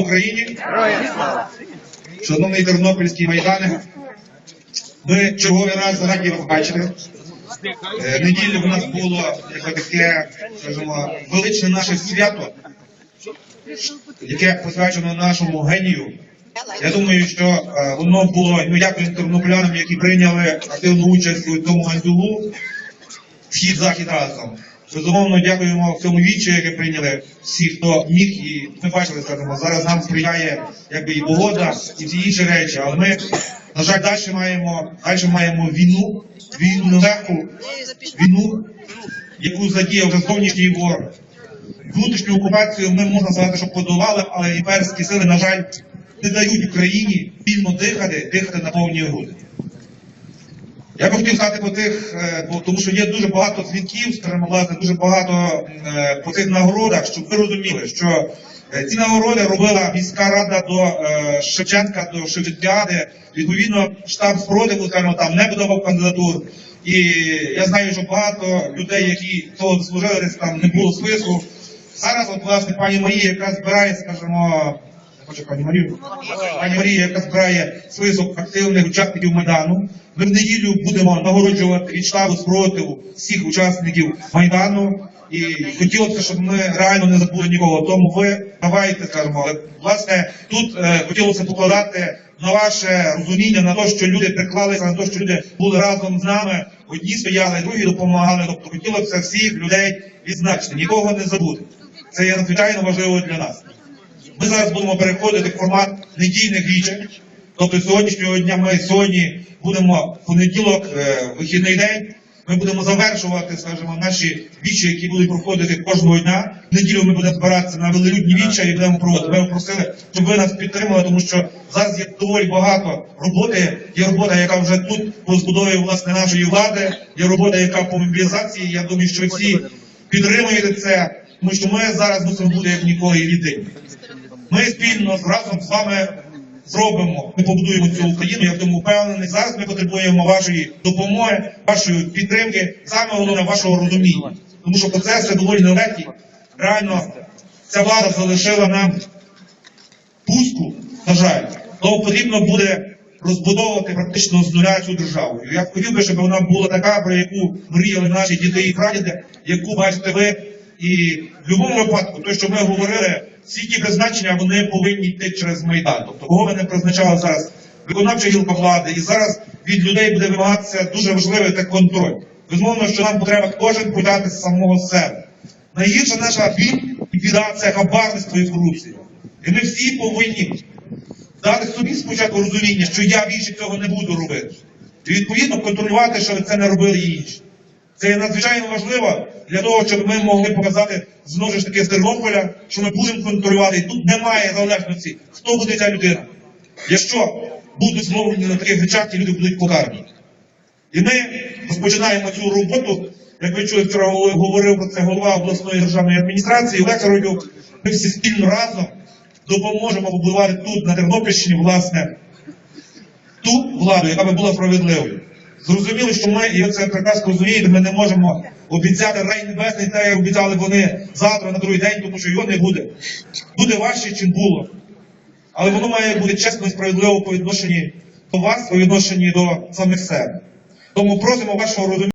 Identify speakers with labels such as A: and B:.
A: Україні! Шановний Тернопільський майдане, ми черговий раз раді вас бачити. Е, Неділю в нас було якби таке, скажімо, величне наше свято, яке посвячено нашому генію. Я думаю, що е, воно було, ну тернополянам, які прийняли активну участь у цьому ланцюгу схід-захід разом. Безумовно, дякуємо всьому вічі, яке прийняли всі, хто міг, і ми бачили, скажімо, зараз нам сприяє якби і погода, і всі інші речі. Але ми, на жаль, далі маємо, далі маємо війну, війну нелегку, війну, яку задіяв вже зовнішній ворог. Внутрішню окупацію ми можна сказати, що подолали, але імперські сили, на жаль, не дають Україні вільно дихати, дихати на повні груди. Я би хотів сказати по тих, е, тому що є дуже багато дзвінків, власне, дуже багато е, по цих нагородах, щоб ви розуміли, що е, ці нагороди робила міська рада до Шевченка, до Шевченкіади. Відповідно, штаб спротиву, скажімо, там не подавав кандидатур. І я знаю, що багато людей, які цього заслужили, десь там не було списку. Зараз, от, власне, пані Марія, яка збирає, скажімо, хочу пані Марію, пані Марія, яка збирає список активних учасників Майдану. Ми в неділю будемо нагороджувати від штабу спротиву всіх учасників Майдану. І хотілося щоб ми реально не забули нікого. Тому ви давайте, скажімо, але власне тут е, хотілося покладати на ваше розуміння, на те, що люди приклалися, на те, що люди були разом з нами. Одні стояли, другі допомагали. Тобто хотілося всіх людей відзначити, нікого не забути. Це є надзвичайно важливо для нас. Ми зараз будемо переходити в формат недільних вічень. Тобто сьогоднішнього дня ми сьогодні будемо в понеділок, е, вихідний день. Ми будемо завершувати, скажімо, наші вічі, які будуть проходити кожного дня. В неділю ми будемо збиратися на велелюдні віча і будемо проводити. Ми просили, щоб ви нас підтримали, тому що зараз є доволі багато роботи. Є робота, яка вже тут по збудові власне нашої влади. Є робота, яка по мобілізації. Я думаю, що всі підтримуєте це, тому що ми зараз мусимо бути як ніколи єдині. Ми спільно разом з вами зробимо, ми побудуємо цю Україну. Я в тому впевнений. Зараз ми потребуємо вашої допомоги, вашої підтримки, саме головне вашого розуміння. Тому що процеси доволі нелегкі. Реально, ця влада залишила нам пустку, на жаль, тому потрібно буде розбудовувати практично з нуля цю державу. Я хотів би, щоб вона була така, про яку мріяли наші діти і прадіди, яку бачите ви. І в будь-якому випадку, те, що ми говорили, всі ті призначення вони повинні йти через майдан. Тобто, кого ви не призначали зараз виконавча гілка влади, і зараз від людей буде вимагатися дуже важливий та контроль. Безумовно, що нам треба кожен почати з самого себе. Найгірша наша біда це хабарництво і корупція. І ми всі повинні дати собі спочатку розуміння, що я більше цього не буду робити. І відповідно контролювати, щоб це не робили інші. Це надзвичайно важливо для того, щоб ми могли показати знову ж таки з Тернополя, що ми будемо контролювати. Тут немає залежності, хто буде ця людина. Якщо будуть зловлені на таких речах, ті люди будуть покарані. І ми розпочинаємо цю роботу. Як ви чули, вчора говорив про це голова обласної державної адміністрації Олег Родюк. Ми всі спільно разом допоможемо побудувати тут, на Тернопільщині, власне, ту владу, яка би була справедливою. Зрозуміло, що ми, і це прекрасно розумієте, ми не можемо обіцяти рай небесний, те, як обіцяли вони завтра на другий день, тому що його не буде. Буде важче, чим було. Але воно має бути чесно і справедливо по відношенні до вас, по відношенні до самих себе. Тому просимо вашого розуміння.